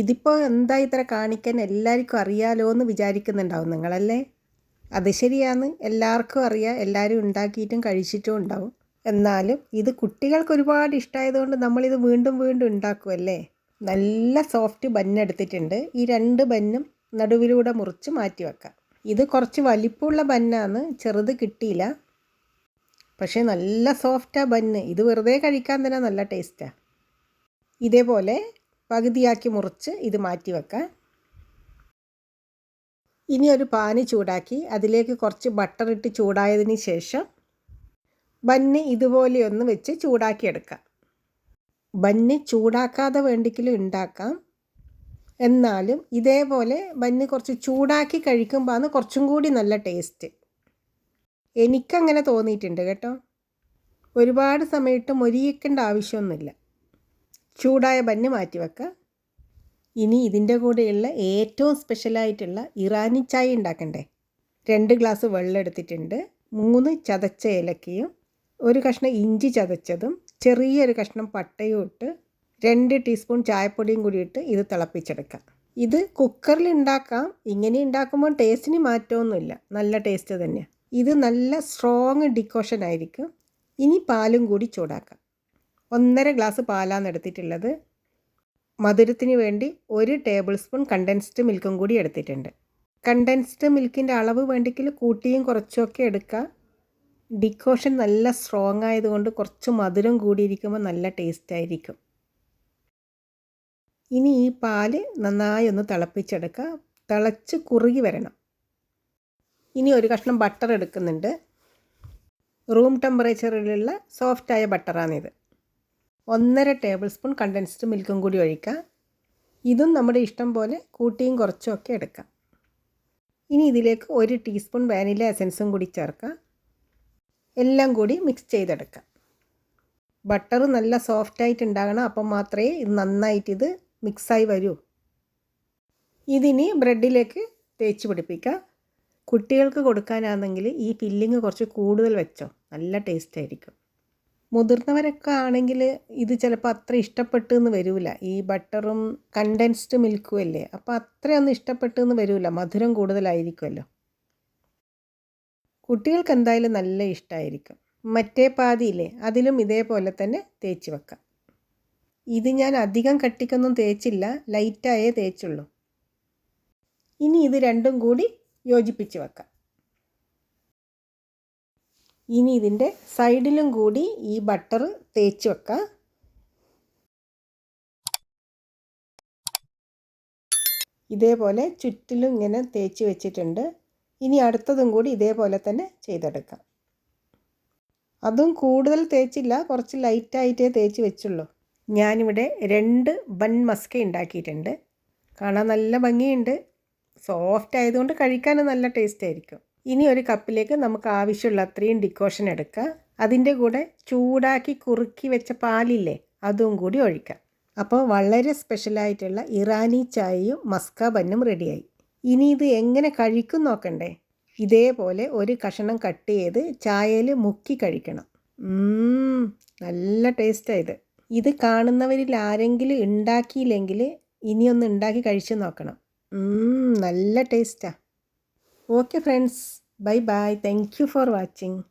ഇതിപ്പോൾ എന്താ ഇത്ര കാണിക്കാൻ എല്ലാവർക്കും അറിയാലോ എന്ന് വിചാരിക്കുന്നുണ്ടാവും നിങ്ങളല്ലേ അത് ശരിയാണ് എല്ലാവർക്കും അറിയാം എല്ലാവരും ഉണ്ടാക്കിയിട്ടും കഴിച്ചിട്ടും ഉണ്ടാവും എന്നാലും ഇത് കുട്ടികൾക്ക് ഒരുപാട് ഇഷ്ടമായതുകൊണ്ട് നമ്മളിത് വീണ്ടും വീണ്ടും ഉണ്ടാക്കുമല്ലേ നല്ല സോഫ്റ്റ് ബന്നെടുത്തിട്ടുണ്ട് ഈ രണ്ട് ബന്നും നടുവിലൂടെ മുറിച്ച് മാറ്റി വെക്കാം ഇത് കുറച്ച് വലിപ്പമുള്ള ബന്നാണ് ചെറുത് കിട്ടിയില്ല പക്ഷേ നല്ല സോഫ്റ്റാണ് ബന്ന് ഇത് വെറുതെ കഴിക്കാൻ തന്നെ നല്ല ടേസ്റ്റാണ് ഇതേപോലെ പകുതിയാക്കി മുറിച്ച് ഇത് മാറ്റി വെക്കാം ഇനി ഒരു പാന് ചൂടാക്കി അതിലേക്ക് കുറച്ച് ബട്ടർ ഇട്ട് ചൂടായതിന് ശേഷം ബന്ന് ഇതുപോലെയൊന്ന് വെച്ച് ചൂടാക്കിയെടുക്കാം ബന്ന് ചൂടാക്കാതെ വേണ്ടിക്കലും ഉണ്ടാക്കാം എന്നാലും ഇതേപോലെ ബന്ന് കുറച്ച് ചൂടാക്കി കഴിക്കുമ്പോൾ ആണ് കുറച്ചും കൂടി നല്ല ടേസ്റ്റ് എനിക്കങ്ങനെ തോന്നിയിട്ടുണ്ട് കേട്ടോ ഒരുപാട് സമയത്ത് മൊരിയിക്കേണ്ട ആവശ്യമൊന്നുമില്ല ചൂടായ ബന്ന് മാറ്റി വെക്കുക ഇനി ഇതിൻ്റെ കൂടെയുള്ള ഏറ്റവും സ്പെഷ്യലായിട്ടുള്ള ഇറാനി ചായ ഉണ്ടാക്കണ്ടേ രണ്ട് ഗ്ലാസ് വെള്ളം എടുത്തിട്ടുണ്ട് മൂന്ന് ചതച്ച ഏലക്കയും ഒരു കഷ്ണം ഇഞ്ചി ചതച്ചതും ചെറിയൊരു കഷ്ണം പട്ടയും ഇട്ട് രണ്ട് ടീസ്പൂൺ ചായപ്പൊടിയും കൂടി ഇട്ട് ഇത് തിളപ്പിച്ചെടുക്കാം ഇത് കുക്കറിൽ ഉണ്ടാക്കാം ഇങ്ങനെ ഉണ്ടാക്കുമ്പോൾ ടേസ്റ്റിന് മാറ്റമൊന്നുമില്ല നല്ല ടേസ്റ്റ് തന്നെയാണ് ഇത് നല്ല സ്ട്രോങ് ഡിക്കോഷൻ ആയിരിക്കും ഇനി പാലും കൂടി ചൂടാക്കാം ഒന്നര ഗ്ലാസ് പാലാണ് എടുത്തിട്ടുള്ളത് മധുരത്തിന് വേണ്ടി ഒരു ടേബിൾ സ്പൂൺ കണ്ടൻസ്ഡ് മിൽക്കും കൂടി എടുത്തിട്ടുണ്ട് കണ്ടൻസ്ഡ് മിൽക്കിൻ്റെ അളവ് വേണ്ടിക്കിൽ കൂട്ടിയും കുറച്ചുമൊക്കെ എടുക്കുക ഡിക്കോഷൻ നല്ല സ്ട്രോങ് ആയതുകൊണ്ട് കുറച്ച് മധുരം കൂടിയിരിക്കുമ്പോൾ നല്ല ടേസ്റ്റ് ആയിരിക്കും ഇനി ഈ പാല് നന്നായി ഒന്ന് തിളപ്പിച്ചെടുക്കുക തിളച്ച് കുറുകി വരണം ഇനി ഒരു കഷ്ണം ബട്ടർ എടുക്കുന്നുണ്ട് റൂം ടെമ്പറേച്ചറിലുള്ള സോഫ്റ്റായ ബട്ടറാണിത് ഒന്നര ടേബിൾ സ്പൂൺ കണ്ടൻസ്ഡ് മിൽക്കും കൂടി ഒഴിക്കുക ഇതും നമ്മുടെ ഇഷ്ടം പോലെ കൂട്ടിയും കുറച്ചും ഒക്കെ എടുക്കാം ഇനി ഇതിലേക്ക് ഒരു ടീസ്പൂൺ വാനില എസൻസും കൂടി ചേർക്കുക എല്ലാം കൂടി മിക്സ് ചെയ്തെടുക്കാം ബട്ടർ നല്ല സോഫ്റ്റായിട്ട് ഉണ്ടാകണം അപ്പം മാത്രമേ ഇത് നന്നായിട്ട് ഇത് മിക്സായി വരൂ ഇതിനി ബ്രെഡിലേക്ക് തേച്ച് പിടിപ്പിക്കാം കുട്ടികൾക്ക് കൊടുക്കാനാണെങ്കിൽ ഈ ഫില്ലിങ് കുറച്ച് കൂടുതൽ വെച്ചോ നല്ല ടേസ്റ്റ് ആയിരിക്കും മുതിർന്നവരൊക്കെ ആണെങ്കിൽ ഇത് ചിലപ്പോൾ അത്ര ഇഷ്ടപ്പെട്ട് എന്ന് വരില്ല ഈ ബട്ടറും കണ്ടൻസ്ഡ് മിൽക്കും അല്ലേ അപ്പോൾ അത്രയൊന്നും ഇഷ്ടപ്പെട്ട് എന്ന് വരില്ല മധുരം കൂടുതലായിരിക്കുമല്ലോ കുട്ടികൾക്ക് എന്തായാലും നല്ല ഇഷ്ടമായിരിക്കും മറ്റേ പാതിയില്ലേ അതിലും ഇതേപോലെ തന്നെ തേച്ച് വെക്കാം ഇത് ഞാൻ അധികം കട്ടിക്കൊന്നും തേച്ചില്ല ലൈറ്റായേ തേച്ചുള്ളൂ ഇനി ഇത് രണ്ടും കൂടി യോജിപ്പിച്ച് വെക്കാം ഇനി ഇതിൻ്റെ സൈഡിലും കൂടി ഈ ബട്ടർ തേച്ച് വെക്കാം ഇതേപോലെ ചുറ്റിലും ഇങ്ങനെ തേച്ച് വെച്ചിട്ടുണ്ട് ഇനി അടുത്തതും കൂടി ഇതേപോലെ തന്നെ ചെയ്തെടുക്കാം അതും കൂടുതൽ തേച്ചില്ല കുറച്ച് ലൈറ്റായിട്ടേ തേച്ച് വെച്ചുള്ളൂ ഞാനിവിടെ രണ്ട് ബൺ മസ്ക ഉണ്ടാക്കിയിട്ടുണ്ട് കാണാൻ നല്ല ഭംഗിയുണ്ട് സോഫ്റ്റ് ആയതുകൊണ്ട് കഴിക്കാൻ നല്ല ടേസ്റ്റ് ആയിരിക്കും ഇനി ഒരു കപ്പിലേക്ക് നമുക്ക് ആവശ്യമുള്ള അത്രയും ഡിക്കോഷൻ എടുക്കുക അതിൻ്റെ കൂടെ ചൂടാക്കി കുറുക്കി വെച്ച പാലില്ലേ അതും കൂടി ഒഴിക്കാം അപ്പോൾ വളരെ സ്പെഷ്യലായിട്ടുള്ള ഇറാനി ചായയും മസ്ക ബന്നും റെഡിയായി ഇനി ഇത് എങ്ങനെ കഴിക്കും നോക്കണ്ടേ ഇതേപോലെ ഒരു കഷണം കട്ട് ചെയ്ത് ചായയിൽ മുക്കി കഴിക്കണം നല്ല ടേസ്റ്റാണ് ഇത് ഇത് കാണുന്നവരിൽ ആരെങ്കിലും ഉണ്ടാക്കിയില്ലെങ്കിൽ ഇനിയൊന്ന് ഉണ്ടാക്കി കഴിച്ചു നോക്കണം നല്ല ടേസ്റ്റാണ് Okay friends, bye bye. Thank you for watching.